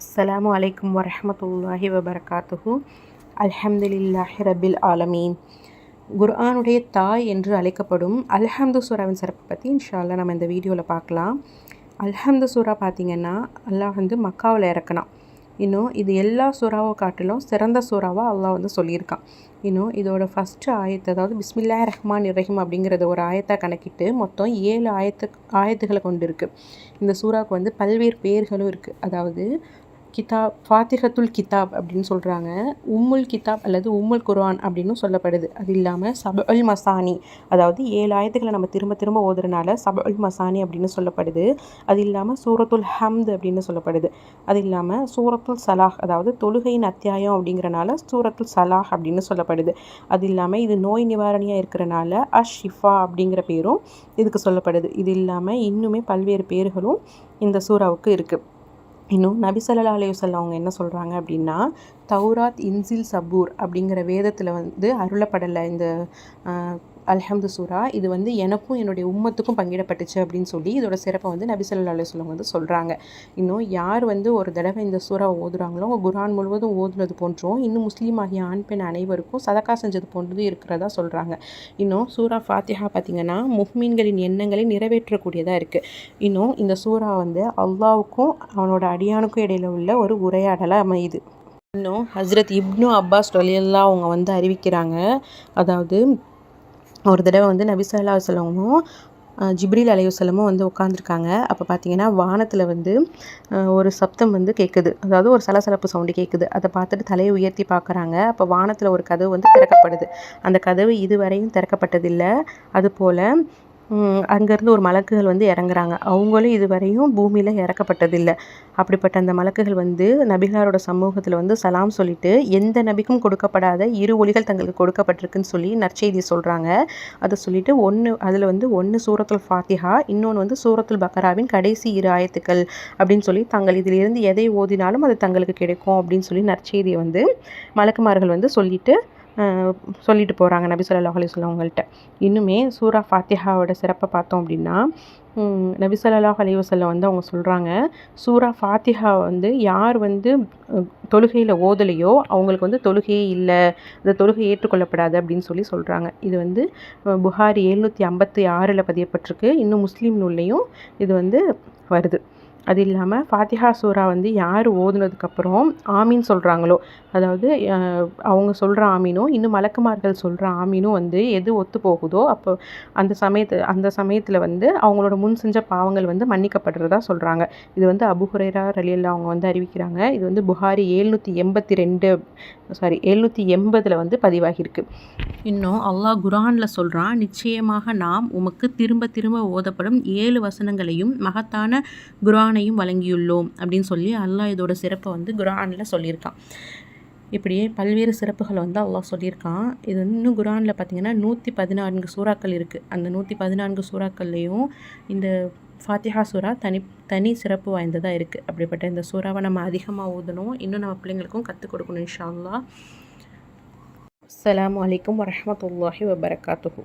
அஸ்ஸலாமு அலைக்கும் வரமத்துல்லாஹி வபரகாத்துஹு. அல்ஹம்துலில்லாஹி ரபில் ஆலமீன். குர்ஆனுடைய தாய் என்று அழைக்கப்படும் அல்ஹம்து சூராவின் சிறப்பை பற்றி இன்ஷால்லா நம்ம இந்த வீடியோவில் பார்க்கலாம். அல்ஹம்து சூரா பார்த்திங்கன்னா அல்லாஹ் வந்து மக்காவில் இறக்கணும் இன்னும் இது எல்லா சூறாவை காட்டிலும் சிறந்த சூறாவாக அல்லாஹ் வந்து சொல்லியிருக்கான். இன்னும் இதோட ஃபஸ்ட்டு ஆயத்தை அதாவது பிஸ்மில்லா ரஹ்மான் இரஹிம் அப்படிங்கிறத ஒரு ஆயத்தாக கணக்கிட்டு மொத்தம் ஏழு ஆயத்து ஆயத்துகளை கொண்டு இருக்குது இந்த சூறாவுக்கு வந்து பல்வேறு பேர்களும் இருக்குது அதாவது கிதாப் ஃபாத்திகத்துல் கிதாப் அப்படின்னு சொல்கிறாங்க உம்முல் கிதாப் அல்லது உம்முல் குர்ஆன் அப்படின்னு சொல்லப்படுது. அது இல்லாமல் சப அல் மசானி அதாவது ஏழு ஆயத்துக்களை நம்ம திரும்ப திரும்ப ஓதுறனால சப அல் மசானி அப்படின்னு சொல்லப்படுது. அது இல்லாமல் சூரத்துல் ஹம்த் அப்படின்னு சொல்லப்படுது. அது இல்லாமல் சூரத்துல் சலாஹ் அதாவது தொழுகையின் அத்தியாயம் அப்படிங்கிறனால சூரத்துல் சலாஹ் அப்படின்னு சொல்லப்படுது. அது இல்லாமல் இது நோய் நிவாரணியாக இருக்கிறனால அஷ் ஷிஃபா அப்படிங்கிற பேரும் இதுக்கு சொல்லப்படுது. இது இல்லாமல் இன்னுமே பல்வேறு பேர்களும் இந்த சூறாவுக்கு இருக்குது இன்னும் நபி சல்லா அலையுசல்ல அவங்க என்ன சொல்கிறாங்க அப்படின்னா தௌராத் இன்சில் சபூர் அப்படிங்கிற வேதத்தில் வந்து அருளப்படலை. இந்த அல்ஹம்து சூரா இது வந்து எனக்கும் என்னுடைய உம்மத்துக்கும் பங்கிடப்பட்டுச்சு அப்படின்னு சொல்லி இதோட சிறப்பை வந்து நபிசல்லா அலுவலம் வந்து சொல்கிறாங்க இன்னும் யார் வந்து ஒரு தடவை இந்த சூறாவை ஓதுறாங்களோ அவங்க குரான் முழுவதும் ஓதுனது போன்றும் இன்னும் முஸ்லீம் ஆகிய ஆண் பெண் அனைவருக்கும் சதக்கா செஞ்சது போன்றதும் இருக்கிறதா சொல்கிறாங்க இன்னும் சூரா ஃபாத்திஹா பார்த்திங்கன்னா முஹ்மீன்களின் எண்ணங்களை நிறைவேற்றக்கூடியதாக இருக்குது இன்னும் இந்த சூறா வந்து அல்லாவுக்கும் அவனோட அடியானுக்கும் இடையில உள்ள ஒரு உரையாடலாக அமையுது. இன்னும் ஹஸ்ரத் இப்னு அப்பாஸ் டொலியெல்லாம் அவங்க வந்து அறிவிக்கிறாங்க. அதாவது ஒரு தடவை வந்து நபிசல்லா சொல்லவும் ஜிப்ரில் அலையுசலமும் வந்து உட்காந்துருக்காங்க அப்போ பார்த்தீங்கன்னா வானத்தில் வந்து ஒரு சப்தம் வந்து கேட்குது அதாவது ஒரு சலசலப்பு சவுண்டு கேட்குது அதை பார்த்துட்டு தலையை உயர்த்தி பார்க்குறாங்க அப்போ வானத்தில் ஒரு கதவு வந்து திறக்கப்படுது. அந்த கதவு இதுவரையும் திறக்கப்பட்டதில்லை. அதுபோல் அங்கேருந்து ஒரு மலக்குகள் வந்து இறங்குறாங்க. அவங்களும் இதுவரையும் பூமியில் இறக்கப்பட்டதில்லை. அப்படிப்பட்ட அந்த மலக்குகள் வந்து நபிகளாரோட சமூகத்தில் வந்து சலாம் சொல்லிட்டு எந்த நபிக்கும் கொடுக்கப்படாத இரு ஒளிகள் தங்களுக்கு கொடுக்கப்பட்டிருக்குன்னு சொல்லி நற்செய்தி சொல்கிறாங்க அதை சொல்லிட்டு ஒன்று அதில் வந்து ஒன்று சூரத்துல் ஃபாத்திஹா இன்னொன்று வந்து சூரத்துல் பக்கராவின் கடைசி இரு ஆயத்துக்கள். அப்படின்னு சொல்லி தங்கள் இதிலிருந்து எதை ஓதினாலும் அது தங்களுக்கு கிடைக்கும் அப்படின்னு சொல்லி நற்செய்தியை வந்து மலக்குமார்கள் வந்து சொல்லிட்டு சொல்லிட்டு போகிறாங்க நபி சொல்லா அலி சொல்லவங்கள்ட்ட இன்னுமே சூரா ஃபாத்திஹாவோட சிறப்பை பார்த்தோம் அப்படின்னா நபி சொல்லாஹ் அலைவசல்லம் வந்து அவங்க சொல்கிறாங்க சூரா ஃபாத்திஹா வந்து யார் வந்து தொழுகையில் ஓதலையோ அவங்களுக்கு வந்து தொழுகையே இல்லை அந்த தொழுகை ஏற்றுக்கொள்ளப்படாது அப்படின்னு சொல்லி சொல்கிறாங்க இது வந்து புகாரி எழுநூற்றி ஐம்பத்தி ஆறில் பதியப்பட்டிருக்கு. இன்னும் முஸ்லீம் நூல்லையும் இது வந்து வருது. அது இல்லாமல் ஃபாத்திஹா சூரா வந்து யார் ஓதுனதுக்கப்புறம் ஆமீன் சொல்கிறாங்களோ அதாவது அவங்க சொல்கிற ஆமீனும் இன்னும் மலக்குமார்கள் சொல்கிற ஆமீனும் வந்து எது ஒத்து போகுதோ அப்போ அந்த சமயத்து அந்த சமயத்தில் வந்து அவங்களோட முன் செஞ்ச பாவங்கள் வந்து மன்னிக்கப்படுறதா சொல்கிறாங்க இது வந்து அபுஹுரேரா ரலியல்லா அவங்க வந்து அறிவிக்கிறாங்க. இது வந்து புகாரி ஏழ்நூற்றி எண்பத்தி ரெண்டு சாரி எழுநூற்றி எண்பதில் வந்து பதிவாகியிருக்கு. இன்னும் அல்லாஹ் குரானில் சொல்கிறான் நிச்சயமாக நாம் உமக்கு திரும்ப திரும்ப ஓதப்படும் ஏழு வசனங்களையும் மகத்தான குரான் குரானையும் வழங்கியுள்ளோம் அப்படின்னு சொல்லி அல்லாஹ் இதோட சிறப்பை வந்து குரானில் சொல்லியிருக்கான். இப்படியே பல்வேறு சிறப்புகளை வந்து அல்லாஹ் சொல்லியிருக்கான். இது வந்து இன்னும் குரானில் பார்த்தீங்கன்னா நூற்றி பதினான்கு சூறாக்கள் இருக்குது அந்த நூற்றி பதினான்கு சூறாக்கள்லேயும் இந்த ஃபாத்திஹா சூறா தனி தனி சிறப்பு வாய்ந்ததாக இருக்குது அப்படிப்பட்ட இந்த சூறாவை நம்ம அதிகமாக ஊதணும். இன்னும் நம்ம பிள்ளைங்களுக்கும் கற்றுக் கொடுக்கணும் இன்ஷா அல்லா அலாம் வலைக்கம் வரமத்துல்லாஹி வபரகாத்துஹூ.